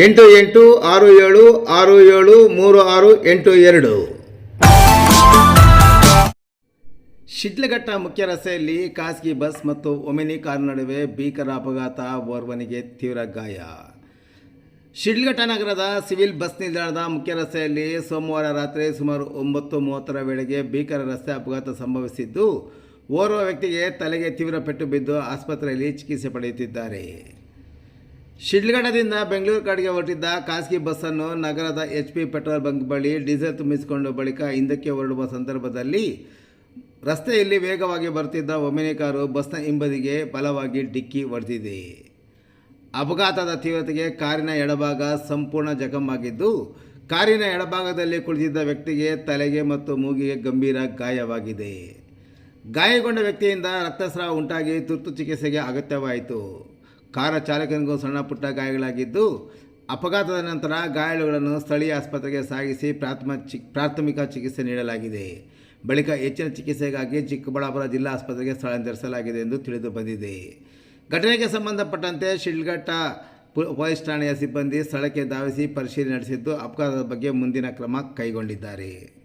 ಎಂಟು ಎಂಟು ಆರು ಏಳು ಆರು ಏಳು ಮೂರು ಆರು ಎಂಟು ಎರಡು. ಶಿಡ್ಲಘಟ್ಟ ಮುಖ್ಯ ರಸ್ತೆಯಲ್ಲಿ ಖಾಸಗಿ ಬಸ್ ಮತ್ತು ಒಮಿನಿ ಕಾರ್ ನಡುವೆ ಭೀಕರ ಅಪಘಾತ, ಓರ್ವನಿಗೆ ತೀವ್ರ ಗಾಯ. ಶಿಡ್ಲಘಟ್ಟ ನಗರದ ಸಿವಿಲ್ ಬಸ್ ನಿಲ್ದಾಣದ ಮುಖ್ಯ ರಸ್ತೆಯಲ್ಲಿ ಸೋಮವಾರ ರಾತ್ರಿ ಸುಮಾರು ಒಂಬತ್ತು ಮೂವತ್ತರ ವೇಳೆಗೆ ಭೀಕರ ರಸ್ತೆ ಅಪಘಾತ ಸಂಭವಿಸಿದ್ದು, ಓರ್ವ ವ್ಯಕ್ತಿಗೆ ತಲೆಗೆ ತೀವ್ರ ಪೆಟ್ಟು ಬಿದ್ದು ಆಸ್ಪತ್ರೆಯಲ್ಲಿ ಚಿಕಿತ್ಸೆ ಪಡೆಯುತ್ತಿದ್ದಾರೆ. ಶಿಡ್ಲಘಟ್ಟದಿಂದ ಬೆಂಗಳೂರು ಕಡೆಗೆ ಹೊರಟಿದ್ದ ಖಾಸಗಿ ಬಸ್ಸನ್ನು ನಗರದ ಎಚ್ ಪಿ ಪೆಟ್ರೋಲ್ ಬಂಕ್ ಬಳಿ ಡೀಸೆಲ್ ತುಂಬಿಸಿಕೊಂಡ ಬಳಿಕ ಹಿಂದಕ್ಕೆ ಹೊರಡುವ ಸಂದರ್ಭದಲ್ಲಿ ರಸ್ತೆಯಲ್ಲಿ ವೇಗವಾಗಿ ಬರುತ್ತಿದ್ದ ಒಮಿನಿ ಕಾರು ಬಸ್ನ ಹಿಂಬದಿಗೆ ಬಲವಾಗಿ ಡಿಕ್ಕಿ ಹೊಡೆದಿದೆ. ಅಪಘಾತದ ತೀವ್ರತೆಗೆ ಕಾರಿನ ಎಡಭಾಗ ಸಂಪೂರ್ಣ ಜಖಮಾಗಿದ್ದು ಕಾರಿನ ಎಡಭಾಗದಲ್ಲಿ ಕುಳಿತಿದ್ದ ವ್ಯಕ್ತಿಗೆ ತಲೆಗೆ ಮತ್ತು ಮೂಗಿಗೆ ಗಂಭೀರ ಗಾಯವಾಗಿದೆ. ಗಾಯಗೊಂಡ ವ್ಯಕ್ತಿಯಿಂದ ರಕ್ತಸ್ರಾವ ಉಂಟಾಗಿ ತುರ್ತು ಚಿಕಿತ್ಸೆಗೆ ಅಗತ್ಯವಾಯಿತು. ಕಾರ ಚಾಲಕನಿಗೂ ಸಣ್ಣ ಪುಟ್ಟ ಗಾಯಗಳಾಗಿದ್ದು, ಅಪಘಾತದ ನಂತರ ಗಾಯಾಳುಗಳನ್ನು ಸ್ಥಳೀಯ ಆಸ್ಪತ್ರೆಗೆ ಸಾಗಿಸಿ ಪ್ರಾಥಮ ಚಿ, ಪ್ರಾಥಮಿಕ ಚಿಕಿತ್ಸೆ ನೀಡಲಾಗಿದೆ. ಬಳಿಕ ಹೆಚ್ಚಿನ ಚಿಕಿತ್ಸೆಗಾಗಿ ಚಿಕ್ಕಬಳ್ಳಾಪುರ ಜಿಲ್ಲಾ ಆಸ್ಪತ್ರೆಗೆ ಸ್ಥಳಾಂತರಿಸಲಾಗಿದೆ ಎಂದು ತಿಳಿದು ಬಂದಿದೆ. ಘಟನೆಗೆ ಸಂಬಂಧಪಟ್ಟಂತೆ ಶಿಡ್ಘಟ್ಟ ಪೊಲೀಸ್ ಠಾಣೆಯ ಸಿಬ್ಬಂದಿ ಸ್ಥಳಕ್ಕೆ ಧಾವಿಸಿ ಪರಿಶೀಲನೆ ನಡೆಸಿದ್ದು, ಅಪಘಾತದ ಬಗ್ಗೆ ಮುಂದಿನ ಕ್ರಮ ಕೈಗೊಂಡಿದ್ದಾರೆ.